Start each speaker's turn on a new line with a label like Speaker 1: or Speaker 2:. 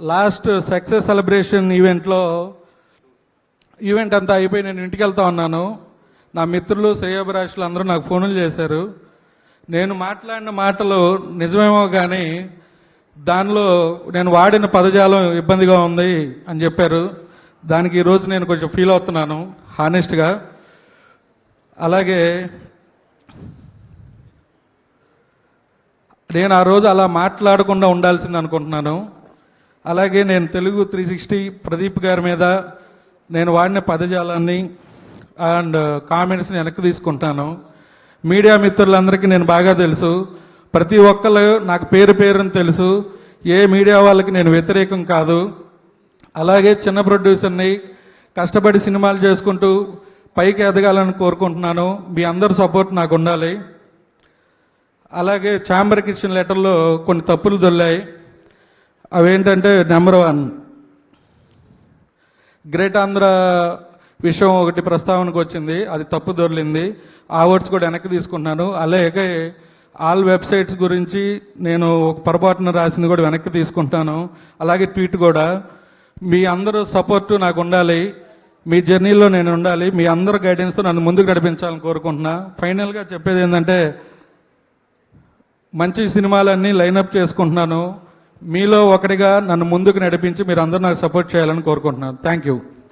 Speaker 1: Last success celebration ఈవెంట్లో event అంతా అయిపోయి నేను ఇంటికి వెళ్తా ఉన్నాను. నా మిత్రులు శ్రేయోభిలాషులు అందరూ నాకు ఫోన్లు చేశారు. నేను మాట్లాడిన మాటలు నిజమేమో కానీ దానిలో నేను వాడిన పదజాలం ఇబ్బందిగా ఉంది అని చెప్పారు. దానికి ఈరోజు నేను కొంచెం ఫీల్ అవుతున్నాను హానెస్ట్గా. అలాగే నేను ఆ రోజు అలా మాట్లాడకుండా ఉండాల్సింది అనుకుంటున్నాను. అలాగే నేను తెలుగు త్రీ సిక్స్టీ ప్రదీప్ గారి మీద నేను వాడిన పదజాలాన్ని అండ్ కామెంట్స్ని వెనక్కి తీసుకుంటాను. మీడియా మిత్రులందరికీ నేను బాగా తెలుసు. ప్రతి ఒక్కరు నాకు పేరు పేరుని తెలుసు. ఏ మీడియా వాళ్ళకి నేను వ్యతిరేకం కాదు. అలాగే చిన్న ప్రొడ్యూసర్ని కష్టపడి సినిమాలు చేసుకుంటూ పైకి ఎదగాలని కోరుకుంటున్నాను. మీ అందరి సపోర్ట్ నాకు ఉండాలి. అలాగే ఛాంబర్కి ఇచ్చిన లెటర్లో కొన్ని తప్పులు దొల్లాయి అవేంటంటే నెంబర్ వన్ గ్రేట్ ఆంధ్ర విషయం ఒకటి ప్రస్తావనకు వచ్చింది అది తప్పు దొరికింది ఆ వర్డ్స్ కూడా వెనక్కి తీసుకుంటున్నాను. అలాగే ఆల్ వెబ్సైట్స్ గురించి నేను ఒక పొరపాటున రాసింది కూడా వెనక్కి తీసుకుంటాను అలాగే ట్వీట్ కూడా. మీ అందరూ సపోర్ట్ నాకు ఉండాలి. మీ జర్నీలో నేను ఉండాలి. మీ అందరూ గైడెన్స్తో నన్ను ముందుకు నడిపించాలని కోరుకుంటున్నా. ఫైనల్గా చెప్పేది ఏంటంటే మంచి సినిమాలన్నీ లైనప్ చేసుకుంటున్నాను. మీలో ఒకరిగా నన్ను ముందుకు నడిపించి మీరు అందరూ నాకు సపోర్ట్ చేయాలని కోరుకుంటున్నాను. Thank you